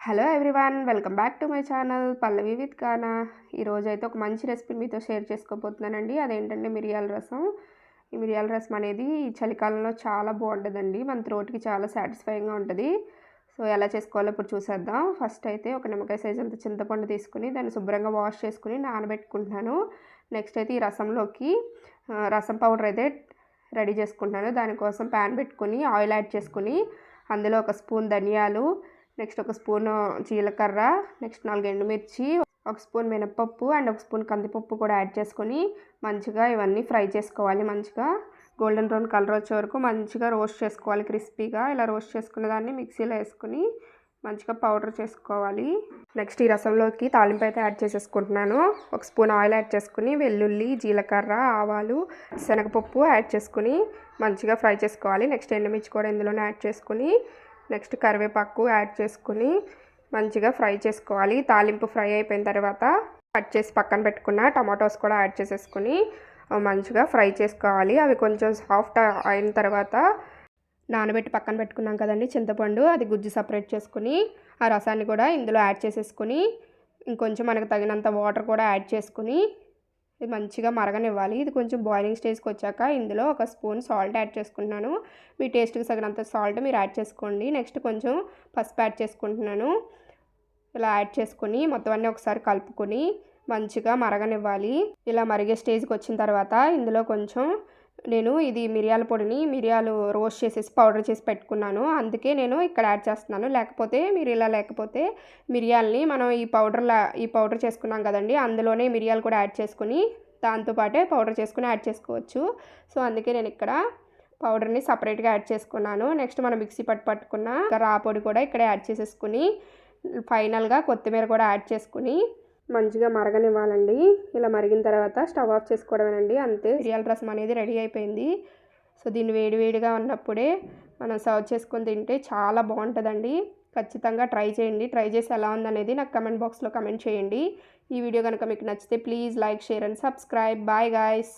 Hello everyone welcome back to my channel Pallavi with కానా ఈరోజు అయితే ఒక మంచి రెసిపీ మీతో షేర్ చేసుకోబోతున్నానండి. అదేంటంటే మిరియాల రసం. ఈ మిరియాల రసం అనేది ఈ చలికాలంలో చాలా బాగుంటుందండి. మన త్రోట్కి చాలా సాటిస్ఫైయింగ్గా ఉంటుంది. సో ఎలా చేసుకోవాలో ఇప్పుడు చూసేద్దాం. ఫస్ట్ అయితే ఒక నిమ్మకాయ సైజ్ అంత చింతపండు తీసుకుని దాన్ని శుభ్రంగా వాష్ చేసుకుని నానబెట్టుకుంటున్నాను. నెక్స్ట్ అయితే ఈ రసంలోకి రసం పౌడర్ అయితే రెడీ చేసుకుంటున్నాను. దానికోసం ప్యాన్ పెట్టుకుని ఆయిల్ యాడ్ చేసుకుని అందులో ఒక స్పూన్ ధనియాలు నెక్స్ట్ ఒక స్పూన్ జీలకర్ర నెక్స్ట్ నాలుగు ఎండుమిర్చి ఒక స్పూన్ మినపప్పు అండ్ ఒక స్పూన్ కందిపప్పు కూడా యాడ్ చేసుకొని మంచిగా ఇవన్నీ ఫ్రై చేసుకోవాలి మంచిగా. గోల్డెన్ బ్రౌన్ కలర్ వచ్చే వరకు మంచిగా రోస్ట్ చేసుకోవాలి క్రిస్పీగా. ఇలా రోస్ట్ చేసుకున్న దాన్ని మిక్సీలో వేసుకుని మంచిగా పౌడర్ చేసుకోవాలి. నెక్స్ట్ ఈ రసంలోకి తాలింపు అయితే యాడ్ చేసేసుకుంటున్నాను. ఒక స్పూన్ ఆయిల్ యాడ్ చేసుకుని వెల్లుల్లి జీలకర్ర ఆవాలు శనగపప్పు యాడ్ చేసుకుని మంచిగా ఫ్రై చేసుకోవాలి. నెక్స్ట్ ఎండుమిర్చి కూడా ఇందులోనే యాడ్ చేసుకుని నెక్స్ట్ కరివేపాకు యాడ్ చేసుకుని మంచిగా ఫ్రై చేసుకోవాలి. తాలింపు ఫ్రై అయిపోయిన తర్వాత కట్ చేసి పక్కన పెట్టుకున్న టమాటోస్ కూడా యాడ్ చేసేసుకుని మంచిగా ఫ్రై చేసుకోవాలి. అవి కొంచెం సాఫ్ట్ అయిన తర్వాత నానబెట్టి పక్కన పెట్టుకున్నాం కదండి చింతపండు అది గుజ్జు సపరేట్ చేసుకుని ఆ రసాన్ని కూడా ఇందులో యాడ్ చేసేసుకుని ఇంకొంచెం మనకు తగినంత వాటర్ కూడా యాడ్ చేసుకుని ఇది మంచిగా మరగనివ్వాలి. ఇది కొంచెం బాయిలింగ్ స్టేజ్కి వచ్చాక ఇందులో ఒక స్పూన్ సాల్ట్ యాడ్ చేసుకుంటున్నాను. మీ టేస్ట్కి తగినంత సాల్ట్ మీరు యాడ్ చేసుకోండి. నెక్స్ట్ కొంచెం పసుపు యాడ్ చేసుకుంటున్నాను. ఇలా యాడ్ చేసుకుని మొత్తం అన్నీ ఒకసారి కలుపుకొని మంచిగా మరగనివ్వాలి. ఇలా మరిగే స్టేజ్కి వచ్చిన తర్వాత ఇందులో కొంచెం నేను ఇది మిరియాల పొడిని మిరియాలు రోస్ట్ చేసేసి పౌడర్ చేసి పెట్టుకున్నాను. అందుకే నేను ఇక్కడ యాడ్ చేస్తున్నాను. లేకపోతే మీరు ఇలా లేకపోతే మిరియాలని మనం ఈ పౌడర్లా ఈ పౌడర్ చేసుకున్నాం కదండి అందులోనే మిరియాలు కూడా యాడ్ చేసుకుని దాంతోపాటే పౌడర్ చేసుకుని యాడ్ చేసుకోవచ్చు. సో అందుకే నేను ఇక్కడ పౌడర్ని సపరేట్గా యాడ్ చేసుకున్నాను. నెక్స్ట్ మనం మిక్సీ పట్టు పట్టుకున్న రా పొడి కూడా ఇక్కడ యాడ్ చేసేసుకుని ఫైనల్గా కొత్తిమీర కూడా యాడ్ చేసుకుని మంచిగా మరగనివ్వాలండి. ఇలా మరిగిన తర్వాత స్టవ్ ఆఫ్ చేసుకోవడమేనండి. అంతే. మిరియాల రసం అనేది రెడీ అయిపోయింది. సో దీన్ని వేడివేడిగా ఉన్నప్పుడే మనం సర్వ్ చేసుకొని తింటే చాలా బాగుంటుందండి. ఖచ్చితంగా ట్రై చేయండి. ట్రై చేసి ఎలా ఉందనేది నాకు కమెంట్ బాక్స్లో కమెంట్ చేయండి. ఈ వీడియో కనుక మీకు నచ్చితే please like share and subscribe. Bye guys.